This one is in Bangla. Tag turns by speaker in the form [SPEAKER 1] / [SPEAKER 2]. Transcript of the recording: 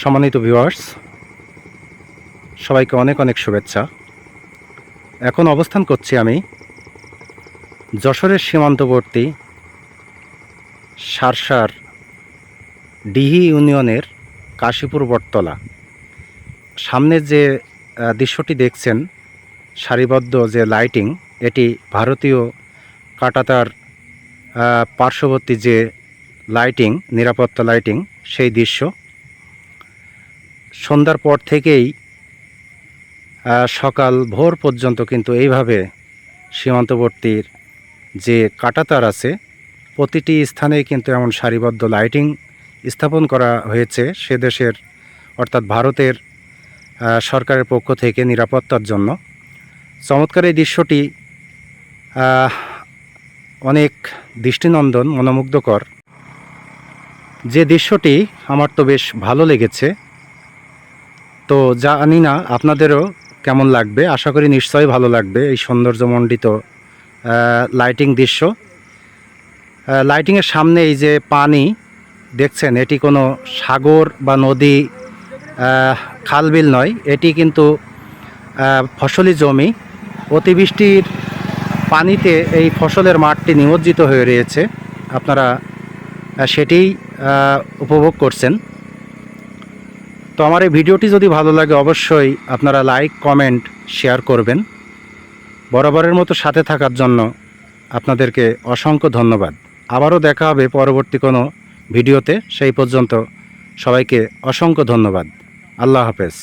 [SPEAKER 1] সম্মানিত ভিউয়ার্স সবাইকে অনেক অনেক শুভেচ্ছা। এখন অবস্থান করছি আমি যশোরের সীমান্তবর্তী সারসার ডিহি ইউনিয়নের কাশীপুর বটতলা। সামনে যে দৃশ্যটি দেখছেন, সারিবদ্ধ যে লাইটিং এটি ভারতীয় কাটাতার পার্শ্ববর্তী যে লাইটিং নিরাপত্তা লাইটিং সেই দৃশ্য। সন্ধ্যার পর থেকেই সকাল ভোর পর্যন্ত কিন্তু এইভাবে সীমান্তবর্তীর যে কাটাতার আছে, প্রতিটি স্থানে কিন্তু এমন সারিবদ্ধ লাইটিং স্থাপন করা হয়েছে সে দেশের, অর্থাৎ ভারতের সরকারের পক্ষ থেকে নিরাপত্তার জন্য। চমৎকার এই দৃশ্যটি অনেক দৃষ্টিনন্দন, মনোমুগ্ধকর। যে দৃশ্যটি আমার তো বেশ ভালো লেগেছে তো জানি না, আপনাদেরও কেমন লাগবে? আশা করি নিশ্চয়ই ভালো লাগবে এই সৌন্দর্যমণ্ডিত লাইটিং দৃশ্য। লাইটিংয়ের সামনে এই যে পানি, দেখছেন, এটি কোনো সাগর বা নদী খালবিল নয়, এটি কিন্তু ফসলি জমি। অতিবৃষ্টির পানিতে এই ফসলের মাঠটি নিমজ্জিত হয়ে রয়েছে। আপনারা সেটিই উপভোগ করছেন। তো আমার এই ভিডিওটি যদি ভালো লাগে অবশ্যই আপনারা লাইক কমেন্ট শেয়ার করবেন। বরাবরের মতো সাথে থাকার জন্য আপনাদেরকে অসংখ্য ধন্যবাদ। আবারও দেখা হবে পরবর্তী কোনো ভিডিওতে। সেই পর্যন্ত সবাইকে অসংখ্য ধন্যবাদ। আল্লাহ হাফেজ।